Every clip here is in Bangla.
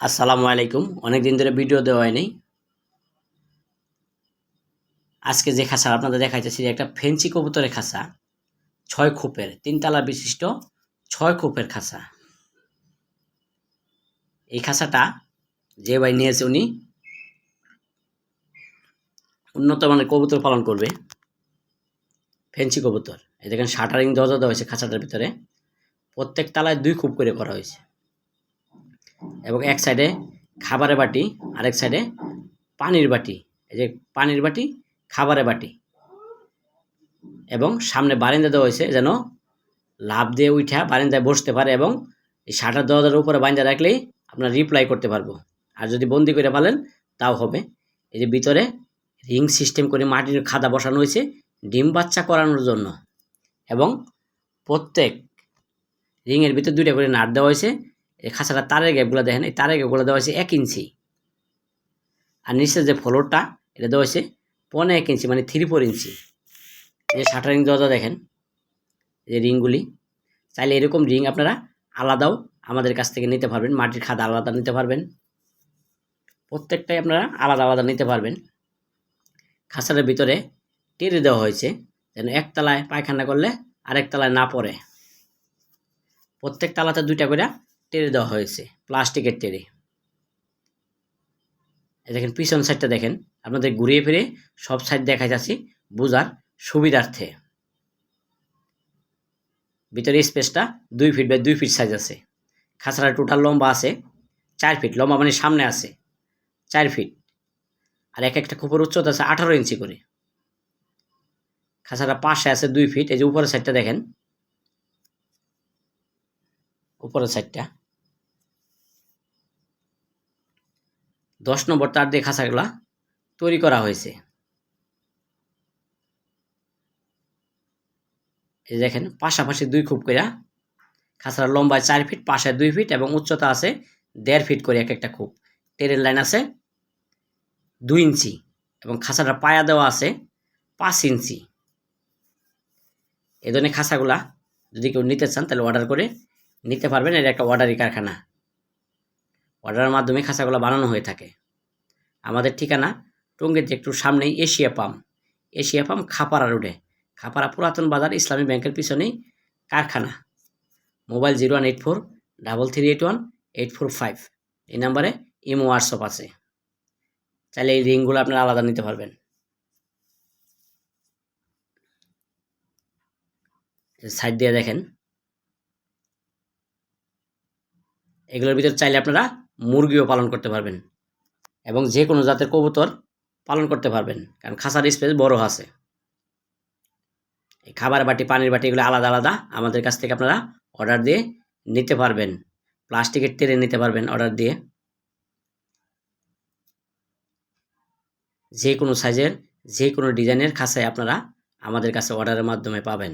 আসসালামু আলাইকুম। অনেক দিন ধরে ভিডিও দেওয়া হয়নি আজকে যে খাঁচা আপনাদের দেখাইতেছি একটা ফেন্সি কবুতরের খাঁচা, ছয় খোপের, তিনতলা বিশিষ্ট ছয় খোপের খাঁচা। এই খাঁচাটা যে ভাই নিয়েছে উনি, উন্নত মানের কবুতর পালন করবে। ফেন্সি কবুতর। এই দেখেন, শাটারিং দরজা দেওয়া হয়েছে খাঁচাটার ভিতরে। প্রত্যেক তালায় দুই খুপ করে করা হয়েছে। এবং এক সাইডে খাবারের বাটি, আরেক সাইডে পানির বাটি। এই যে পানির বাটি, খাবারের বাটি। এবং সামনে বারিন্দা দেওয়া হয়েছে যেন লাভ দিয়ে উঠা বারিন্দায় বসতে পারে এবং এই শাটার দরজার উপরে বারিন্দা রাখলেই আপনার রিপ্লাই করতে পারব। আর যদি বন্দি করে পালেন তাও হবে। এই যে ভিতরে রিং সিস্টেম করে মাটির খাদা বসানো হয়েছে, ডিম বাচ্চা করানোর জন্য। এবং প্রত্যেক রিংয়ের ভিতরে দুইটা করে নাট দেওয়া হয়েছে। এই খাঁচাটা তারের গ্যাপগুলো দেখেন, এই তারের গ্যাপগুলো দেওয়া হয়েছে এক ইঞ্চি। আর নিচের যে ফ্লোরটা এটা দেওয়া হয়েছে পনে এক ইঞ্চি মানে থ্রি ফোর ইঞ্চি। এই শাটারিং দরজা দেখেন যে রিংগুলি চাইলে এরকম রিং আপনারা আলাদাও আমাদের কাছ থেকে নিতে পারবেন, মাটির খাদা আলাদা নিতে পারবেন। প্রত্যেকটাই আপনারা আলাদা আলাদা নিতে পারবেন। খাঁচাটার ভিতরে টেরে দেওয়া হয়েছে, যেন একতলায় পায়খানা করলে আরেক তলায় না পড়ে। প্রত্যেক তালাতে দুইটা করে টেরে দেওয়া হয়েছে, প্লাস্টিকের টেরে। দেখেন, পিছন সাইডটা দেখেন। আপনাদের ঘুরিয়ে ফিরে সব সাইড দেখা যাচ্ছে বোঝার সুবিধার্থে। ভিতরে স্পেসটা দুই ফিট বাই দুই ফিট সাইজ আছে। খাঁচাটা টোটাল লম্বা আছে, চার ফিট লম্বা মানে সামনে আছে, চার ফিট আর এক একটা খোপের উচ্চতা আছে আঠারো ইঞ্চি করে। খাঁচাটা পাশে আছে দুই ফিট এই যে উপরের সাইডটা দেখেন। উপরের সাইডটা দশ নম্বর তার দিয়ে খাঁচাগুলা তৈরি করা হয়েছে। এই দেখেন, পাশাপাশি দুই খুব করে খাঁচার লম্বায় চার ফিট, পাশে দুই ফিট এবং উচ্চতা আছে দেড় ফিট করে এক একটা খুব। টেরের লাইন আছে দুই ইঞ্চি এবং খাঁচাটা পায়া দেওয়া আছে পাঁচ ইঞ্চি। এ ধরনের খাঁচাগুলা যদি কেউ নিতে চান, তাহলে অর্ডার করে নিতে পারবেন। এটা একটা অর্ডারি কারখানা। অর্ডারের মাধ্যমে খাঁচাগুলো বানানো হয়ে থাকে। আমাদের ঠিকানা টঙ্গীর যে একটু সামনেই Asia pump Asia pump Khapara রোডে। খাপাড়া পুরাতন বাজার ইসলামী ব্যাংকের পিছনেই কারখানা। Mobile zero one eight four double three eight one eight four five. এই নাম্বারে ইমো, হোয়াটসঅ্যাপ আছে। চাইলে এই রিংগুলো আপনারা আলাদা নিতে পারবেন। সাইড দিয়ে দেখেন। এগুলোর ভিতরে চাইলে আপনারা মুরগিও পালন করতে পারবেন। এবং যে কোনো জাতের কবুতর পালন করতে পারবেন, কারণ খাঁচার স্পেস বড় আছে। এই খাবার বাটি, পানির বাটি এগুলো আলাদা আলাদা আমাদের কাছ থেকে আপনারা অর্ডার দিয়ে নিতে পারবেন। প্লাস্টিকের তেলে নিতে পারবেন অর্ডার দিয়ে। যে কোনো সাইজের যে কোনো ডিজাইনের খাঁচায় আপনারা আমাদের কাছে অর্ডারের মাধ্যমে পাবেন।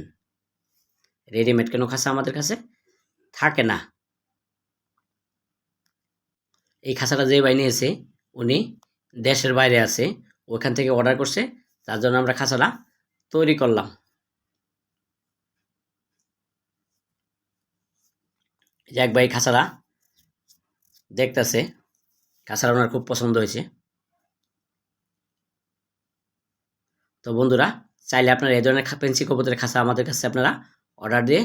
রেডিমেড কেন খাঁচা আমাদের কাছে থাকে না। এই খাঁচাটা যে বাই নিয়েছে উনি দেশের বাইরে আছে, ওখান থেকে অর্ডার করছে, তার জন্য আমরা খাঁচাটা তৈরি করলাম। এক ভাই, খাঁচাটা দেখতেছে, খাঁচাটা ওনার খুব পছন্দ হয়েছে। তো বন্ধুরা, চাইলে আপনারা এই ধরনের পেন্সি কবুতরের খাঁচা আমাদের কাছে আপনারা অর্ডার দিয়ে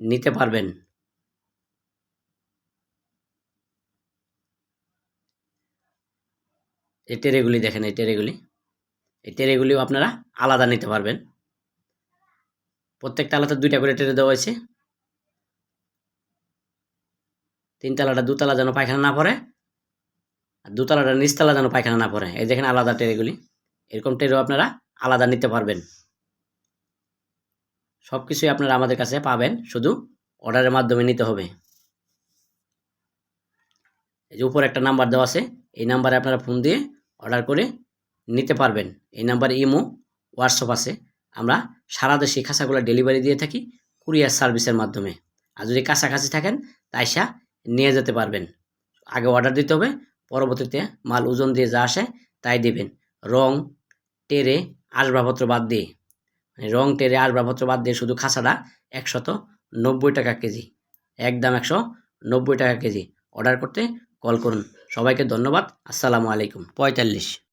নিতে পারবেন। এই টেরেগুলি দেখেন, এই টেরেগুলি। এই টেরেগুলিও আপনারা আলাদা নিতে পারবেন। প্রত্যেকটা আলাদা দুইটা করে টেরে দেওয়া হয়েছে। তিনতলাটা দুতলা যেন পায়খানা না পড়ে, আর দুতলাটা নিচতলা যেন পায়খানা না পড়ে। এই দেখেন আলাদা টেরেগুলি। এরকম টেরেও আপনারা আলাদা নিতে পারবেন। সব কিছুই আপনারা আমাদের কাছে পাবেন, শুধু অর্ডারের মাধ্যমে নিতে হবে। এই যে উপরে একটা নাম্বার দেওয়া আছে, এই নাম্বারে আপনারা ফোন দিয়ে অর্ডার করে নিতে পারবেন। এই নাম্বারে ইমো, হোয়াটসঅ্যাপ আছে। আমরা সারা দেশে খাঁচাগুলো ডেলিভারি দিয়ে থাকি কুরিয়ার সার্ভিসের মাধ্যমে। আর যদি কাছাকাছি থাকেন তাইসা নিয়ে যেতে পারবেন। আগে অর্ডার দিতে হবে, পরবর্তীতে মাল ওজন দিয়ে যা আসে তাই দেবেন। রং, টেরে, আসবাবপত্র বাদ দিয়ে। মানে রং, টেরে, আসবাবপত্র বাদ দিয়ে শুধু খাঁচাটা একশত নব্বই টাকা কেজি, একদম একশো নব্বই টাকা কেজি। অর্ডার করতে কল করুন। সবাইকে ধন্যবাদ। আসসালামু আলাইকুম। পঁয়তাল্লিশ।